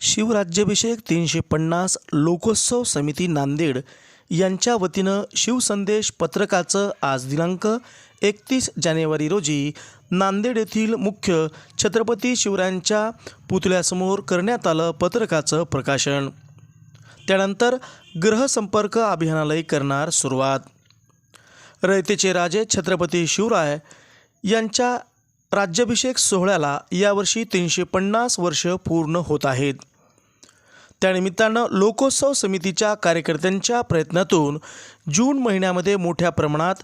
शिवराज्याभिषेक तीनशे पन्नास लोकोत्सव समिती नांदेड यांच्या वतीनं शिवसंदेश पत्रकाचं आज दिनांक एकतीस जानेवारी रोजी नांदेड येथील मुख्य छत्रपती शिवरायांच्या पुतळ्यासमोर करण्यात आलं पत्रकाचं प्रकाशन. त्यानंतर ग्रहसंपर्क अभियानालाही करणार सुरुवात. रयतेचे राजे छत्रपती शिवराय यांच्या राज्याभिषेक सोहळ्याला यावर्षी तीनशे पन्नास वर्ष पूर्ण होत आहेत. त्यानिमित्तानं लोकोत्सव समितीच्या कार्यकर्त्यांच्या प्रयत्नातून जून महिन्यामध्ये मोठ्या प्रमाणात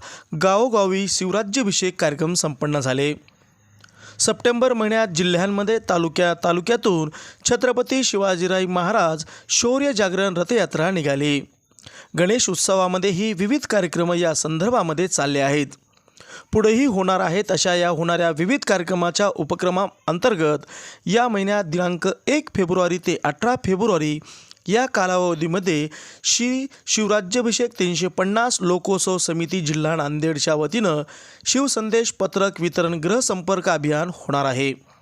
गावोगावी शिवराज्याभिषेक कार्यक्रम संपन्न झाले. सप्टेंबर महिन्यात जिल्ह्यांमध्ये तालुक्या तालुक्यातून छत्रपती शिवाजीराव महाराज शौर्य जागरण रथयात्रा निघाली. गणेश उत्सवामध्येही विविध कार्यक्रम या संदर्भामध्ये चालले आहेत. पुढेही होणार आहेत अशा या होणाऱ्या विविध कार्यक्रमाच्या उपक्रमाअंतर्गत या महिन्यात दिनांक एक फेब्रुवारी ते अठरा फेब्रुवारी या कालावधीमध्ये श्री शिवराज्याभिषेक तीनशे पन्नास लोकोत्सव समिती जिल्हा नांदेडच्या वतीनं शिवसंदेश पत्रक वितरण गृहसंपर्क अभियान होणार आहे.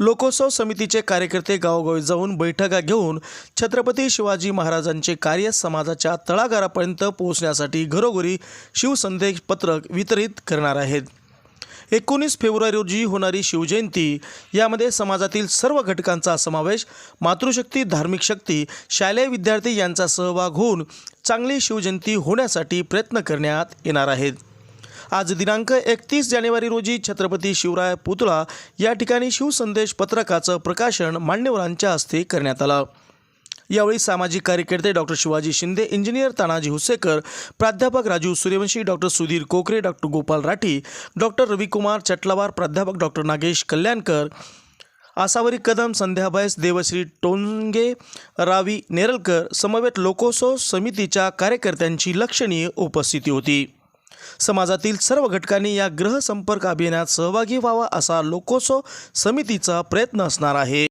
लोकोत्सव समितीचे कार्यकर्ते गावोगावी जाऊन बैठका घेऊन छत्रपती शिवाजी महाराजांचे कार्य समाजाच्या तळागारापर्यंत पोहोचण्यासाठी घरोघरी शिवसंदेश पत्रक वितरित करणार आहेत. एकोणीस फेब्रुवारी रोजी होणारी शिवजयंती यामध्ये समाजातील सर्व घटकांचा समावेश मातृशक्ती धार्मिक शक्ती शालेय विद्यार्थी यांचा सहभाग होऊन चांगली शिवजयंती होण्यासाठी प्रयत्न करण्यात येणार आहेत. आज दिनांक एकतीस जानेवारी रोजी छत्रपती शिवराय पुतळा या ठिकाणी शिवसंदेश पत्रकाचं प्रकाशन मान्यवरांच्या हस्ते करण्यात आलं. यावेळी सामाजिक कार्यकर्ते डॉक्टर शिवाजी शिंदे इंजिनियर तानाजी हुसेकर प्राध्यापक Raju Suryavanshi doctor Sudhir Kokare doctor Gopal Rathi doctor Ravikumar Chatlawar प्राध्यापक डॉक्टर नागेश कल्याणकर आसावरी कदम संध्याबाईस देवश्री टोंगे रावी नेरलकर समवेत लोकोसो समितीच्या कार्यकर्त्यांची लक्षणीय उपस्थिती होती. समाजातील सर्व घटकांनी या ग्रहसंपर्क अभियानात सहभागी व्हावा असा लोकोसो समितीचा प्रयत्न असणार आहे.